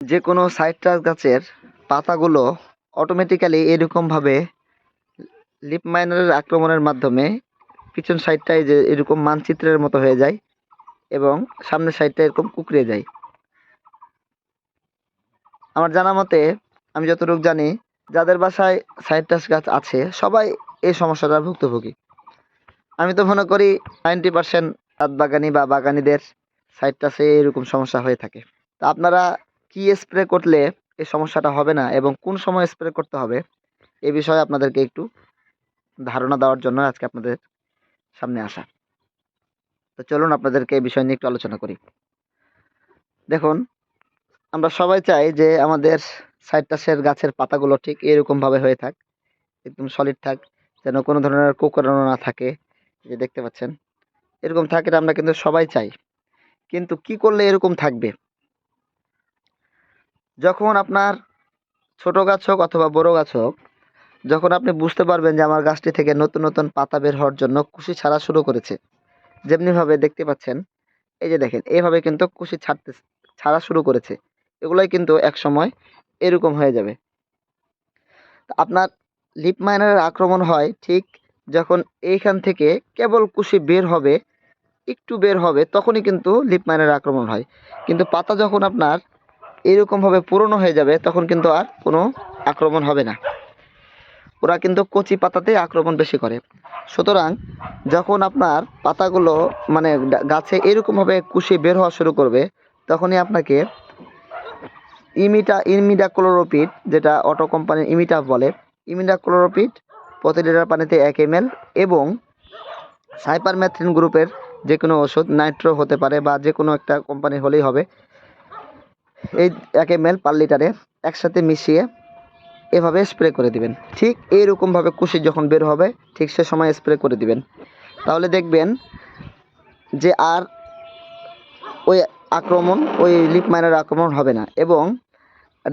যে কোনো সাইট্রাস গাছের পাতাগুলো অটোমেটিক্যালি এরকমভাবে লিপ মাইনারের আক্রমণের মাধ্যমে পিছন সাইডটাই যে এরকম মানচিত্রের মতো হয়ে যায় এবং সামনের সাইডটা এরকম কুকড়ে যায়। আমার জানা মতে, আমি যতটুকু জানি, যাদের বাসায় সাইট্রাস গাছ আছে, সবাই এই সমস্যাটার ভুক্তভোগী। আমি তো মনে করি নাইনটি পার্সেন্ট বাগানি বা বাগানিদের সাইট্রাসে এরকম সমস্যা হয়ে থাকে। তা আপনারা কি স্প্রে করলে এই সমস্যাটা হবে না এবং কোন সময় স্প্রে করতে হবে? এ বিষয়ে আপনাদেরকে একটু ধারণা দেওয়ার জন্য আজকে আপনাদের সামনে আসা। তো চলুন আপনাদেরকে এই বিষয় নিয়ে একটু আলোচনা করি। দেখুন, আমরা সবাই চাই যে আমাদের সাইট্রাসের গাছের পাতাগুলো ঠিক এরকমভাবে হয়ে থাক, একদম সলিড থাক, যেন কোনো ধরনের কোকড়ানো না থাকে যে দেখতে পাচ্ছেন। এরকম থাকে আমরা কিন্তু সবাই চাই। কিন্তু কি করলে এরকম থাকবে? যখন আপনার ছোট গাছ হোক অথবা বড় গাছ হোক, যখন আপনি বুঝতে পারবেন যে আমার গাছটি থেকে নতুন নতুন পাতা বের হওয়ার জন্য কুশি ছাড়া শুরু করেছে, যেমনিভাবে দেখতে পাচ্ছেন, এই যে দেখেন এইভাবে কিন্তু কুশি ছাড়তে, ছাড়া শুরু করেছে, এগুলোই কিন্তু এক সময় এরকম হয়ে যাবে। আপনার লিপ মাইনারের আক্রমণ হয় ঠিক যখন এইখান থেকে কেবল কুশি বের হবে, একটু বের হবে, তখনই কিন্তু লিপ মাইনারের আক্রমণ হয়। কিন্তু পাতা যখন আপনার এরকমভাবে পুরনো হয়ে যাবে, তখন কিন্তু আর কোনো আক্রমণ হবে না। ওরা কিন্তু কচি পাতাতে আক্রমণ বেশি করে। সুতরাং যখন আপনার পাতাগুলো মানে গাছে এরকমভাবে কুশি বের হওয়া শুরু করবে, তখনই আপনাকে ইমিটা ইমিডা ক্লোরোপিড যেটা অটো কোম্পানির ইমিটা বলে ইমিডা ক্লোরোপিড প্রতি লিটার পানিতে এক এম এবং সাইপারমেথ্রিন গ্রুপের যে কোনো ওষুধ, নাইট্রো হতে পারে বা যে কোনো একটা কোম্পানি হলেই হবে এই এক এম এল পার লিটারে একসাথে মিশিয়ে এভাবে স্প্রে করে দিবেন। ঠিক এইরকমভাবে কুশি যখন বের হবে, ঠিক সে সময় স্প্রে করে দিবেন। তাহলে দেখবেন যে আর ওই আক্রমণ, ওই লিপ মাইনার আক্রমণ হবে না। এবং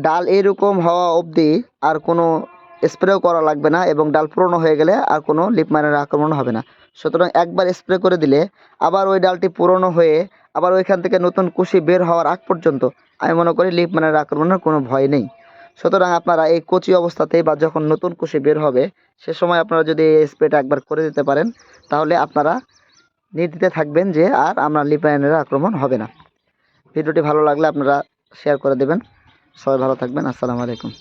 ডাল এরকম হওয়া অবধি আর কোনো স্প্রেও করা লাগবে না এবং ডাল পুরনো হয়ে গেলে আর কোনো লিপ মাইনার আক্রমণ হবে না। সুতরাং একবার স্প্রে করে দিলে আবার ওই ডালটি পুরনো হয়ে আবার ওইখান থেকে নতুন কুশি বের হওয়ার আগ পর্যন্ত আমি মনে করি লিপ মাইনার আক্রমণের কোনো ভয় নেই। সুতরাং আপনারা এই কচি অবস্থাতেই বা যখন নতুন কুশি বের হবে সে সময় আপনারা যদি এই স্প্রেটা একবার করে দিতে পারেন, তাহলে আপনারা নির্দিতে থাকবেন যে আর আমরা লিপায়নের আক্রমণ হবে না। ভিডিওটি ভালো লাগলে আপনারা শেয়ার করে দেবেন। সবাই ভালো থাকবেন। আসসালামু আলাইকুম।